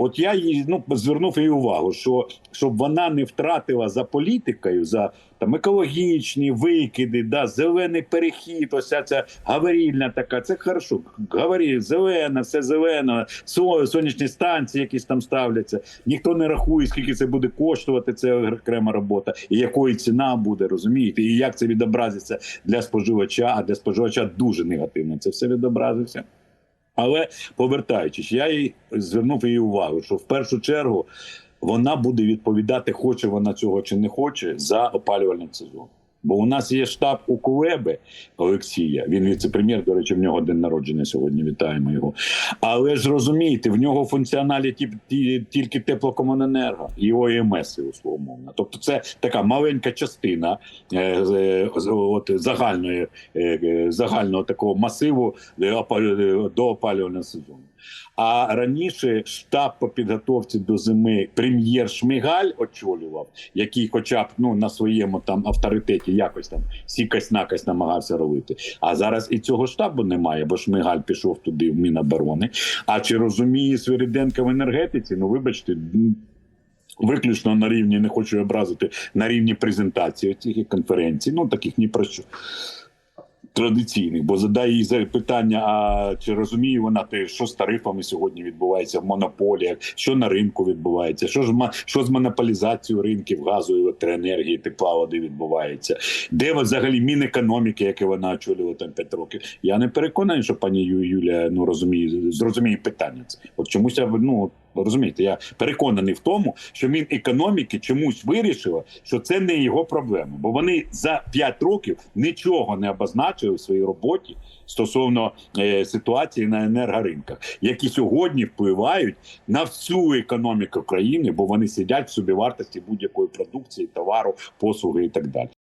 от я їй ну звернув її увагу, що щоб вона не втратила за політикою, за там екологічні викиди, да, зелений перехід, ось ця- гаварільна така. Це хорошо. Говорі, зелена, все зелено, со- сонячні станції якісь там ставляться. Ніхто не рахує, скільки це буде коштувати. Це окрема робота, і якої ціна буде, розумієте, і як це відобразиться для споживача. А для споживача дуже негативно це все відобразиться. Але повертаючись, я їй звернув її увагу, що в першу чергу вона буде відповідати, хоче вона цього чи не хоче, за опалювальний сезон. Бо у нас є штаб у Кулеби Олексія. Він віце-прем'єр, до речі, в нього день народження сьогодні. Вітаємо його. Але ж розумієте, в нього функціоналі ті, ті, тільки теплокомуненерго і ОМС, условно. Тобто, це така маленька частина е, от, загальної, е, е, загального такого масиву до опалювального сезону. А раніше штаб по підготовці до зими прем'єр Шмигаль очолював, який, хоча б ну на своєму там авторитеті якось там сікась накась намагався робити. А зараз і цього штабу немає, бо Шмигаль пішов туди в Міноборони. А чи розуміє Свириденко в енергетиці? Ну вибачте. Виключно на рівні, не хочу образити, на рівні презентації цих конференцій, ну таких ні про що традиційних, бо задає їй запитання: а чи розуміє вона те, що з тарифами сьогодні відбувається в монополіях, що на ринку відбувається, що ж що з монополізацією ринків газу, електроенергії, тепла води відбувається, де взагалі мінекономіки, яке вона очолювала там 5 років. Я не переконаний, що пані Юлія ну розуміє, зрозуміє питання. Це от чомусь я ну. Розумієте, я переконаний в тому, що Мінекономіки чомусь вирішила, що це не його проблема, бо вони за 5 років нічого не обозначили в своїй роботі стосовно е, ситуації на енергоринках, які сьогодні впливають на всю економіку країни, бо вони сидять в собівартості будь-якої продукції, товару, послуги і так далі.